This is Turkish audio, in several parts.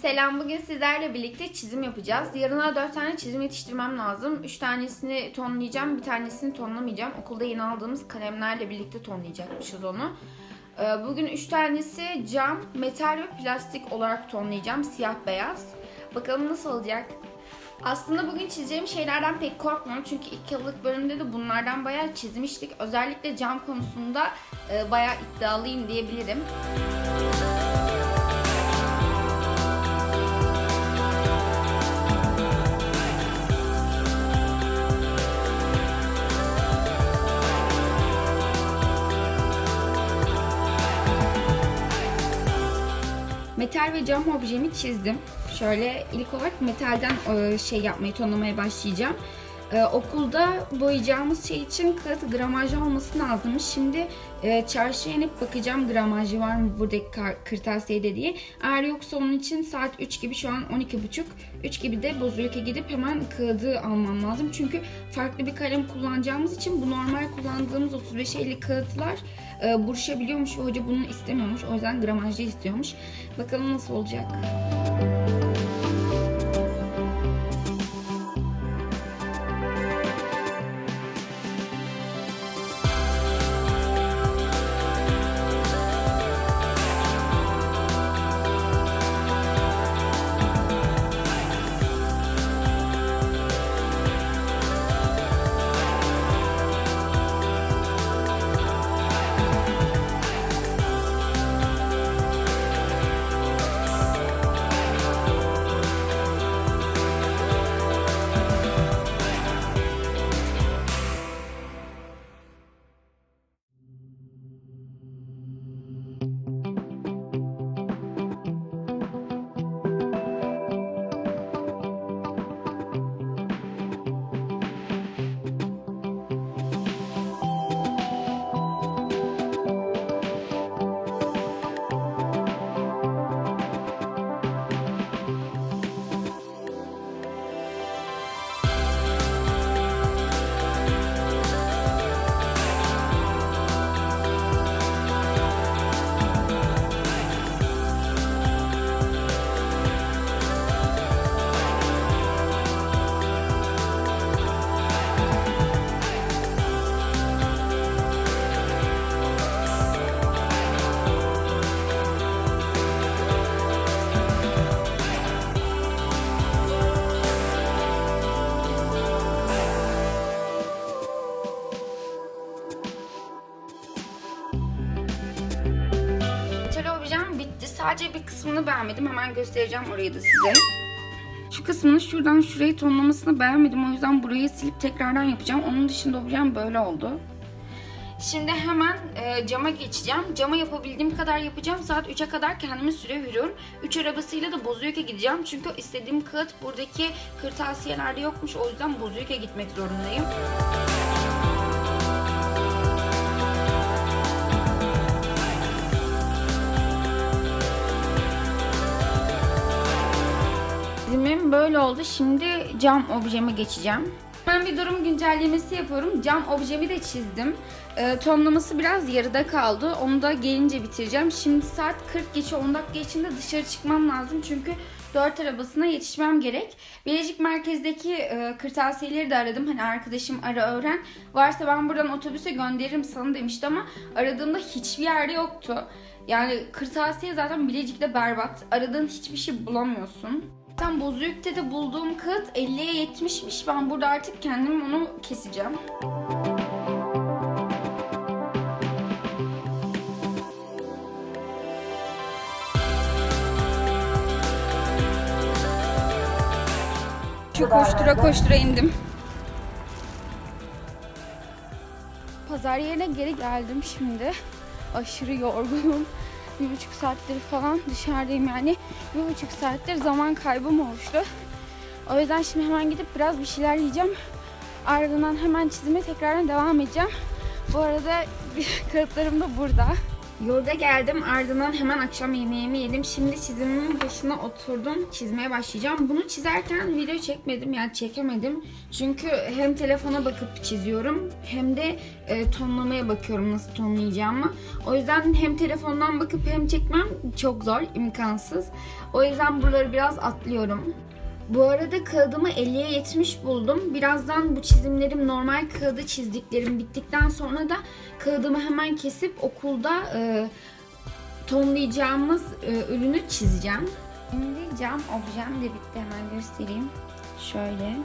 Selam, bugün sizlerle birlikte çizim yapacağız. Yarına 4 tane çizim yetiştirmem lazım. 3 tanesini tonlayacağım, bir tanesini tonlamayacağım. Okulda yeni aldığımız kalemlerle birlikte tonlayacakmışız onu. Ee, Bugün 3 tanesi cam, metal ve plastik olarak tonlayacağım. Siyah beyaz. Bakalım nasıl olacak? Aslında bugün çizeceğim şeylerden pek korkmuyorum. Çünkü ilk yıllık bölümde de bunlardan bayağı çizmiştik. Özellikle cam konusunda e, bayağı iddialıyım diyebilirim. Metal ve cam objemi çizdim. Şöyle ilk olarak metalden e, şey yapmayı tonlamaya başlayacağım. E, okulda boyayacağımız şey için kağıt gramajlı olması lazımmış. Şimdi e, çarşıya inip bakacağım gramajı var mı buradaki kırtasiyede diye. Eğer yoksa onun için saat 3 gibi şu an 12.30. 3 gibi de bozuyuka gidip hemen kağıdı almam lazım. Çünkü farklı bir kalem kullanacağımız için bu normal kullandığımız 35-50 kağıtlar buruşabiliyormuş ve hoca bunu istemiyormuş. O yüzden gramajlı istiyormuş. Bakalım nasıl olacak. Sadece bir kısmını beğenmedim. Hemen göstereceğim orayı da size. Şu kısmını şuradan şurayı tonlamasını beğenmedim. O yüzden burayı silip tekrardan yapacağım. Onun dışında objem böyle oldu. Şimdi hemen e, cama geçeceğim. Cama yapabildiğim kadar yapacağım. Saat 3'e kadar kendime süre veriyorum. 3 arabasıyla da Bozüyük'e gideceğim. Çünkü istediğim kağıt buradaki kırtasiyelerde yokmuş. O yüzden Bozüyük'e gitmek zorundayım. Çizimim böyle oldu. Şimdi cam objeme geçeceğim. Ben bir durum güncellemesi yapıyorum. Cam objemi de çizdim. Ee, tonlaması biraz yarıda kaldı. Onu da gelince bitireceğim. Şimdi saat 40 geçe 10 dakika içinde dışarı çıkmam lazım. Çünkü 4 arabasına yetişmem gerek. Bilecik merkezdeki e, kırtasiyeleri de aradım. Hani arkadaşım ara öğren. Varsa ben buradan otobüse gönderirim sana demişti ama aradığımda hiçbir yerde yoktu. Yani kırtasiye zaten Bilecik'te berbat. Aradığın hiçbir şey bulamıyorsun. Zaten Bozüyük'te de bulduğum kağıt 50'ye 70'miş. Ben burada artık kendim onu keseceğim. Şu koştura koştura indim. Pazar yerine geri geldim şimdi. Aşırı yorgunum. Bir buçuk saattir falan dışarıdayım yani. Bir buçuk saattir zaman kaybım oluştu. O yüzden şimdi hemen gidip biraz bir şeyler yiyeceğim. Ardından hemen çizime tekrardan devam edeceğim. Bu arada kağıtlarım da burada. Yolda geldim ardından hemen akşam yemeğimi yedim. Şimdi çizimimin başına oturdum. Çizmeye başlayacağım. Bunu çizerken video çekmedim yani çekemedim. Çünkü hem telefona bakıp çiziyorum hem de e, tonlamaya bakıyorum nasıl tonlayacağımı. O yüzden hem telefondan bakıp hem çekmem çok zor, imkansız. O yüzden buraları biraz atlıyorum. Bu arada kağıdımı 50'ye 70 buldum. Birazdan bu çizimlerim normal kağıdı çizdiklerim bittikten sonra da kağıdımı hemen kesip okulda e, tonlayacağımız e, ürünü çizeceğim. Şimdi cam objem de bitti hemen göstereyim. Şöyle.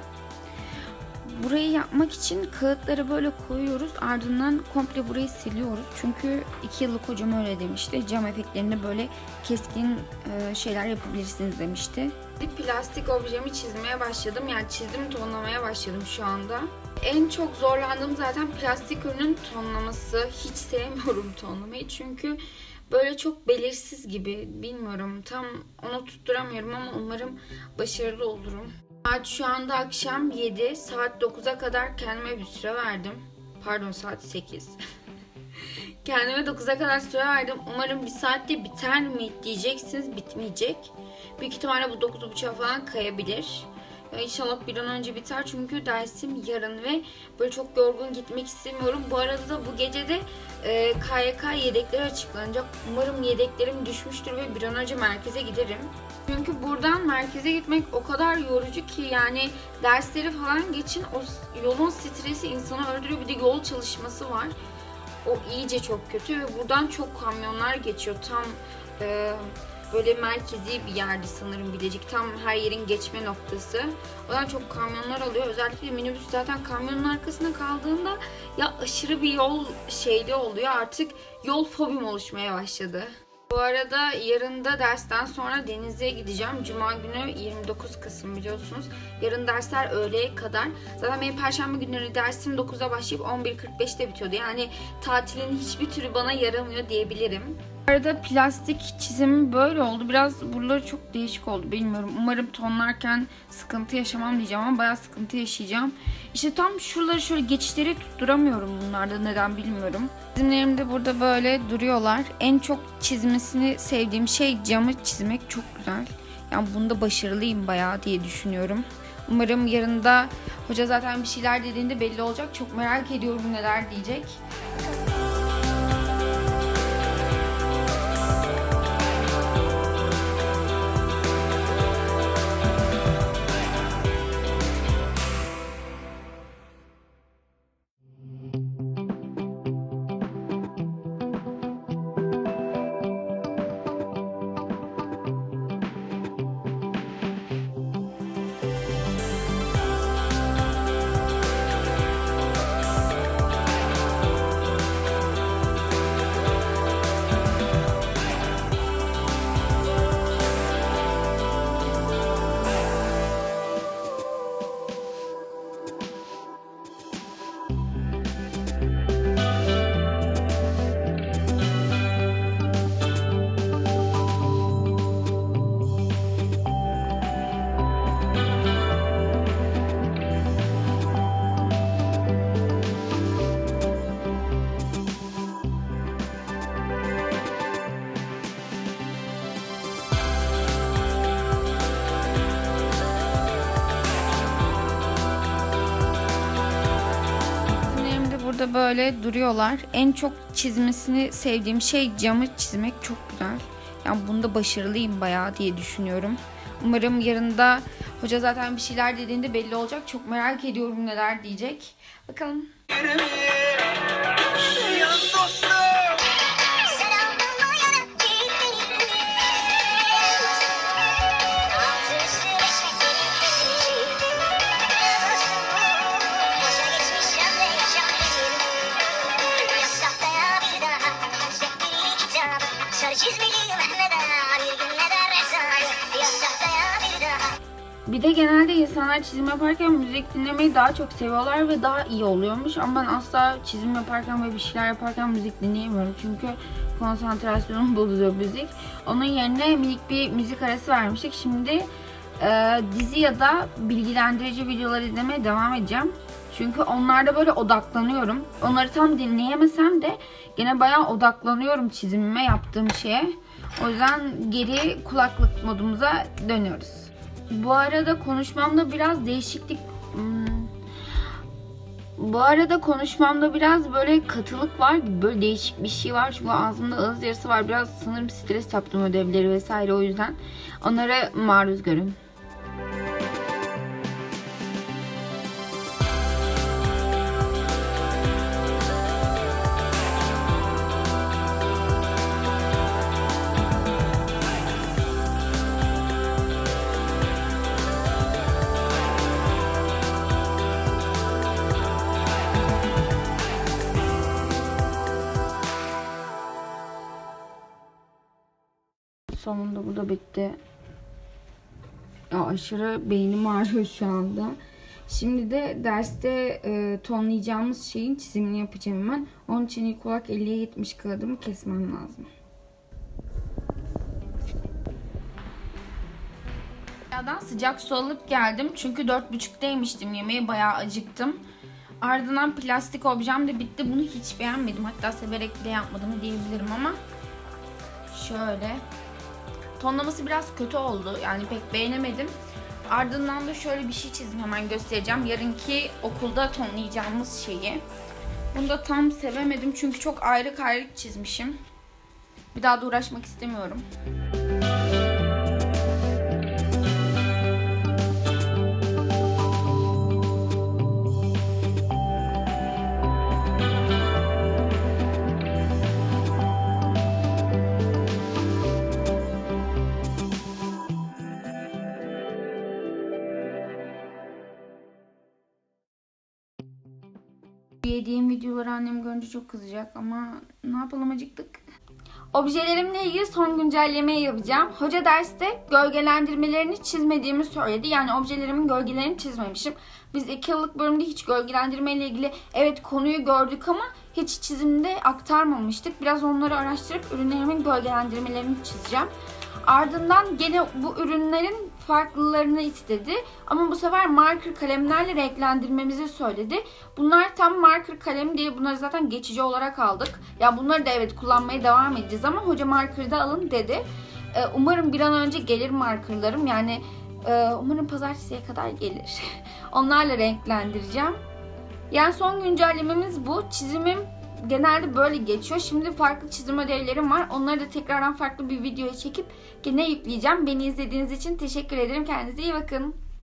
Burayı yapmak için kağıtları böyle koyuyoruz. Ardından komple burayı siliyoruz. Çünkü 2 yıllık hocam öyle demişti. Cam efektlerinde böyle keskin e, şeyler yapabilirsiniz demişti. Plastik objemi çizmeye başladım. Yani çizdim tonlamaya başladım şu anda. En çok zorlandığım zaten plastik ürünün tonlaması. Hiç sevmiyorum tonlamayı çünkü böyle çok belirsiz gibi. Bilmiyorum tam onu tutturamıyorum ama umarım başarılı olurum. Saat şu anda akşam 7. Saat 9'a kadar kendime bir süre verdim. Pardon saat 8. kendime 9'a kadar süre verdim. Umarım bir saatte biter mi diyeceksiniz. Bitmeyecek. Büyük ihtimalle bu 9.30'a falan kayabilir. Ya İnşallah bir an önce biter çünkü dersim yarın ve böyle çok yorgun gitmek istemiyorum. Bu arada da bu gece de e, KYK yedekleri açıklanacak. Umarım yedeklerim düşmüştür ve bir an önce merkeze giderim. Çünkü buradan merkeze gitmek o kadar yorucu ki yani dersleri falan geçin o yolun stresi insanı öldürüyor. Bir de yol çalışması var. O iyice çok kötü ve buradan çok kamyonlar geçiyor. Tam e, böyle merkezi bir yerde sanırım Bilecik. Tam her yerin geçme noktası. O yüzden çok kamyonlar alıyor. Özellikle minibüs zaten kamyonun arkasında kaldığında ya aşırı bir yol şeyli oluyor. Artık yol fobim oluşmaya başladı. Bu arada yarın da dersten sonra Denizli'ye gideceğim. Cuma günü 29 Kasım biliyorsunuz. Yarın dersler öğleye kadar. Zaten benim perşembe günleri dersim 9'a başlayıp 11.45'te bitiyordu. Yani tatilin hiçbir türü bana yaramıyor diyebilirim. Arada plastik çizimi böyle oldu. Biraz buraları çok değişik oldu bilmiyorum. Umarım tonlarken sıkıntı yaşamam diyeceğim ama bayağı sıkıntı yaşayacağım. İşte tam şuraları şöyle geçişleri tutturamıyorum bunlarda neden bilmiyorum. Çizimlerim de burada böyle duruyorlar. En çok çizmesini sevdiğim şey camı çizmek çok güzel. Yani bunda başarılıyım bayağı diye düşünüyorum. Umarım yarın da hoca zaten bir şeyler dediğinde belli olacak. Çok merak ediyorum neler diyecek. Böyle duruyorlar. En çok çizmesini sevdiğim şey camı çizmek çok güzel. Yani bunda başarılıyım bayağı diye düşünüyorum. Umarım yarın da hoca zaten bir şeyler dediğinde belli olacak. Çok merak ediyorum neler diyecek. Bakalım. Selamlamayarak Bir de genelde insanlar çizim yaparken müzik dinlemeyi daha çok seviyorlar ve daha iyi oluyormuş. Ama ben asla çizim yaparken ve bir şeyler yaparken müzik dinleyemiyorum. Çünkü konsantrasyonum bozuluyor müzik. Onun yerine minik bir müzik arası vermiştik. Şimdi e, dizi ya da bilgilendirici videolar izlemeye devam edeceğim. Çünkü onlarda böyle odaklanıyorum. Onları tam dinleyemesem de gene bayağı odaklanıyorum çizimime yaptığım şeye. O yüzden geri kulaklık modumuza dönüyoruz. Bu arada konuşmamda biraz değişiklik... Hmm. Bu arada konuşmamda biraz böyle katılık var böyle değişik bir şey var. Çünkü ağzımda ağız yarısı var. Biraz sanırım stres yaptım ödevleri vesaire o yüzden. Onlara maruz görün. Bitti. Ya aşırı beynim ağrıyor şu anda. Şimdi de derste e, tonlayacağımız şeyin çizimini yapacağım hemen. Onun için ilk olarak 50'ye 70 kağıdımı kesmem lazım. Yerden sıcak su alıp geldim. Çünkü 4.30'daymıştım yemeğe bayağı acıktım. Ardından plastik objem de bitti. Bunu hiç beğenmedim. Hatta severek bile yapmadım diyebilirim ama. Şöyle. Tonlaması biraz kötü oldu. Yani pek beğenemedim. Ardından da şöyle bir şey çizdim hemen göstereceğim. Yarınki okulda tonlayacağımız şeyi. Bunu da tam sevemedim çünkü çok ayrık ayrık çizmişim. Bir daha da uğraşmak istemiyorum. Videoları annem görünce çok kızacak ama ne yapalım acıktık. Objelerimle ilgili son güncellemeyi yapacağım. Hoca derste gölgelendirmelerini çizmediğimi söyledi. Yani objelerimin gölgelerini çizmemişim. Biz iki yıllık bölümde hiç gölgelendirme ile ilgili evet konuyu gördük ama hiç çizimde aktarmamıştık. Biraz onları araştırıp ürünlerimin gölgelendirmelerini çizeceğim. Ardından gene bu ürünlerin farklılarını istedi. Ama bu sefer marker kalemlerle renklendirmemizi söyledi. Bunlar tam marker kalem diye bunları zaten geçici olarak aldık. Ya bunları da evet kullanmaya devam edeceğiz ama hoca marker'ı da alın dedi. Ee, umarım bir an önce gelir markerlarım. Yani e, umarım pazartesiye kadar gelir. Onlarla renklendireceğim. Yani son güncellememiz bu. Çizimim genelde böyle geçiyor. Şimdi farklı çizim ödevlerim var. Onları da tekrardan farklı bir videoya çekip gene yükleyeceğim. Beni izlediğiniz için teşekkür ederim. Kendinize iyi bakın.